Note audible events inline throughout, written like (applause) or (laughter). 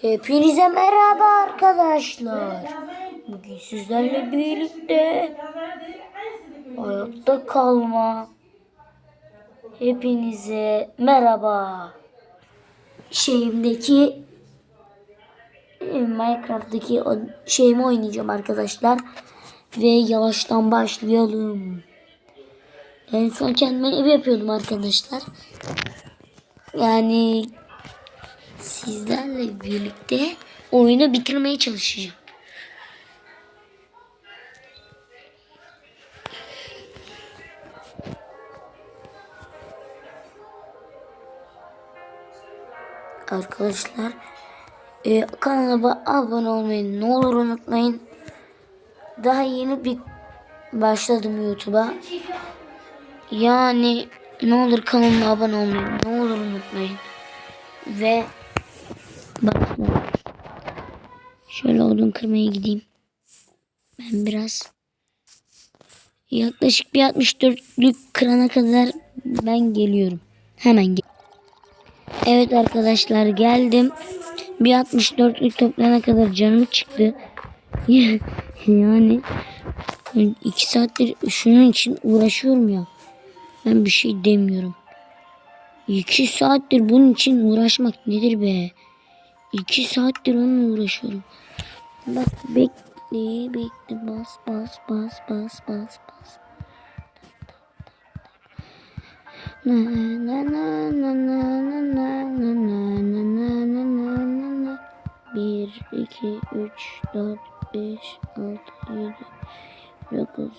Hepinize merhaba arkadaşlar. Bugün sizlerle birlikte hayatta kalma. Hepinize merhaba. Şeyimdeki e, Minecraft'taki şeyimi oynayacağım arkadaşlar. Ve yavaştan başlayalım. En son kendime ev yapıyordum arkadaşlar. Yani sizlerle birlikte oyunu bitirmeye çalışacağım. Arkadaşlar e, kanalıma abone olmayı ne olur unutmayın. Daha yeni bir başladım YouTube'a. Yani ne olur kanalıma abone olmayı ne olur unutmayın. Ve Bakın. Şöyle odun kırmaya gideyim. Ben biraz yaklaşık bir 64'lük kırana kadar ben geliyorum. Hemen gel. Evet arkadaşlar geldim. Bir 64'lük toplayana kadar canım çıktı. (laughs) yani iki saattir şunun için uğraşıyorum ya. Ben bir şey demiyorum. İki saattir bunun için uğraşmak nedir be? İki saattir onunla uğraşıyorum. Bak bekle bekle bas bas bas bas bas bas. Na na na na na na na na na na na na na na Bir, iki, üç, dört, beş, altı, yedi, dokuz,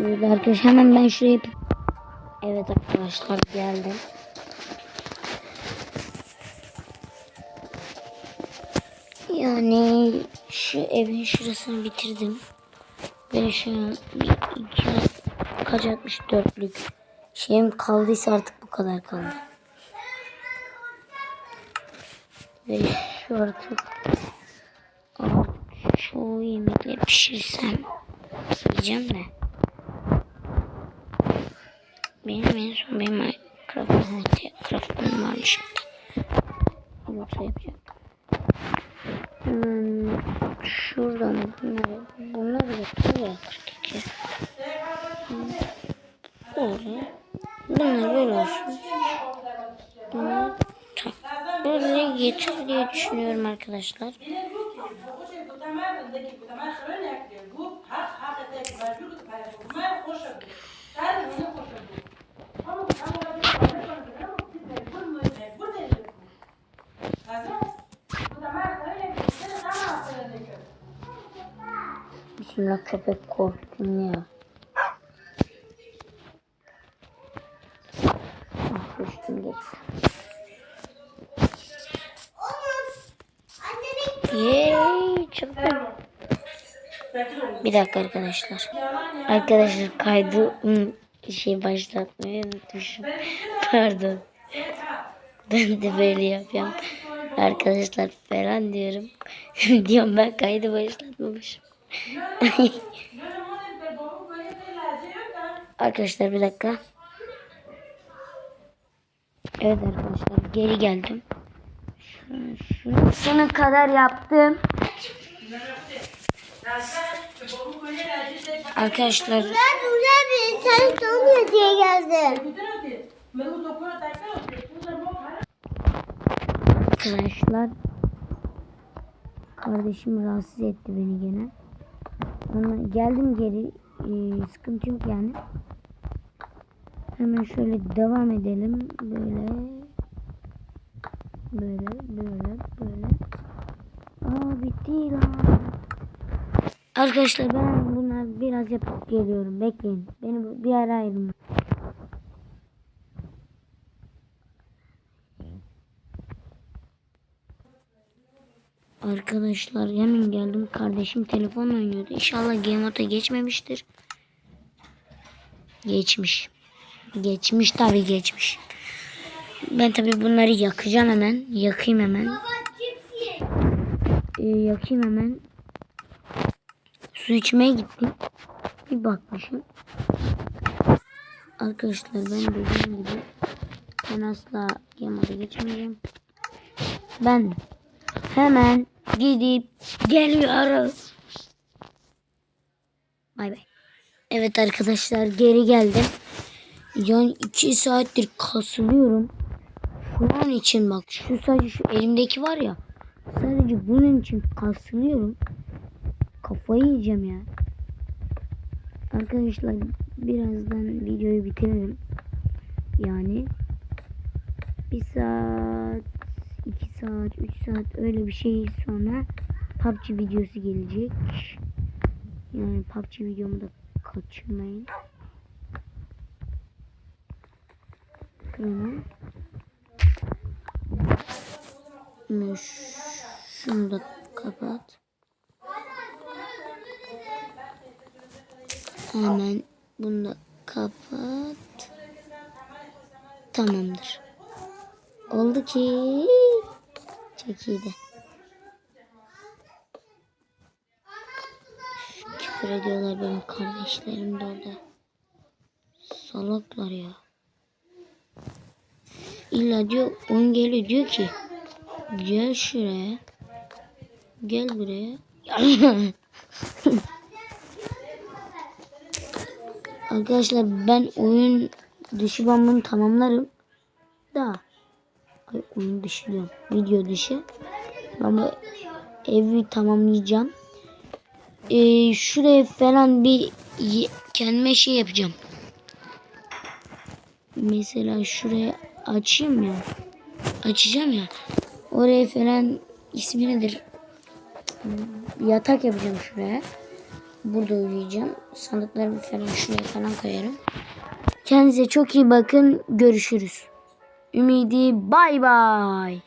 Böyle arkadaşlar hemen ben şuraya. Evet arkadaşlar geldim. Yani şu evin şurasını bitirdim. Ve şu bir iki kaç 64'lük şeyim kaldıysa artık bu kadar kaldı. Ve şu artık artık şu yemekleri pişirsem yiyeceğim de. Benim en son benim Minecraft'ım Minecraft'ım varmış. Yoksa yapacağım. Hmm, şuradan bunları bunları yapıyor ya 42. Hmm, böyle. Bunlar böyle olsun. Bunu tak. Böyle yeter diye düşünüyorum arkadaşlar. Bismillah köpek korktum ya. Ah düştüm geç. Yeee çok Bir dakika arkadaşlar. Arkadaşlar kaydı şey başlatmayı unutmuşum. (laughs) Pardon. Ben de böyle yapıyorum. Arkadaşlar falan diyorum. (laughs) diyorum ben kaydı başlatmamışım. Arkadaşlar bir dakika. Evet arkadaşlar geri geldim. Şunu, şunu kadar yaptım. Arkadaşlar Ben bir diye geldim. arkadaşlar kardeşim rahatsız etti beni gene. Ona geldim geri ee, sıkıntı yok yani. Hemen şöyle devam edelim böyle böyle böyle böyle. Aa bitti lan. Arkadaşlar ben bunlar biraz yapıp geliyorum. Bekleyin. Beni bir ara ayırın. Arkadaşlar hemen geldim. Kardeşim telefonla oynuyordu. İnşallah Game Mode'a geçmemiştir. Geçmiş. Geçmiş tabii geçmiş. Ben tabii bunları yakacağım hemen. Yakayım hemen. Ee, yakayım hemen. Su içmeye gittim. Bir bakmışım. Arkadaşlar ben dediğim gibi ben asla Game geçmeyeceğim. Ben hemen gidip geliyorum. Bay bay. Evet arkadaşlar geri geldim. Yani iki saattir kasılıyorum. Bunun için bak şu sadece şu elimdeki var ya. Sadece bunun için kasılıyorum. Kafayı yiyeceğim ya. Arkadaşlar birazdan videoyu bitirelim. Yani bir saat, iki saat, üç saat öyle bir şey sonra PUBG videosu gelecek. Yani PUBG videomu da kaçırmayın. Şimdi şunu da kapat. Hemen bunu da kapat. Tamamdır. Oldu ki. Çok iyiydi. Küfür ediyorlar benim kardeşlerim de orada. Salaklar ya. İlla diyor oyun geliyor diyor ki gel şuraya. Gel buraya. (laughs) Arkadaşlar ben oyun dışı tamamlarım. Da. Ay oyun dışı. Video dışı. Bu evi tamamlayacağım. Ee, şuraya falan bir kendime şey yapacağım. Mesela şuraya açayım ya. Açacağım ya. Oraya falan ismi nedir? Yatak yapacağım şuraya. Burada uyuyacağım. Sandıklarımı falan şuraya falan koyarım. Kendinize çok iyi bakın. Görüşürüz. Ümidi bay bay.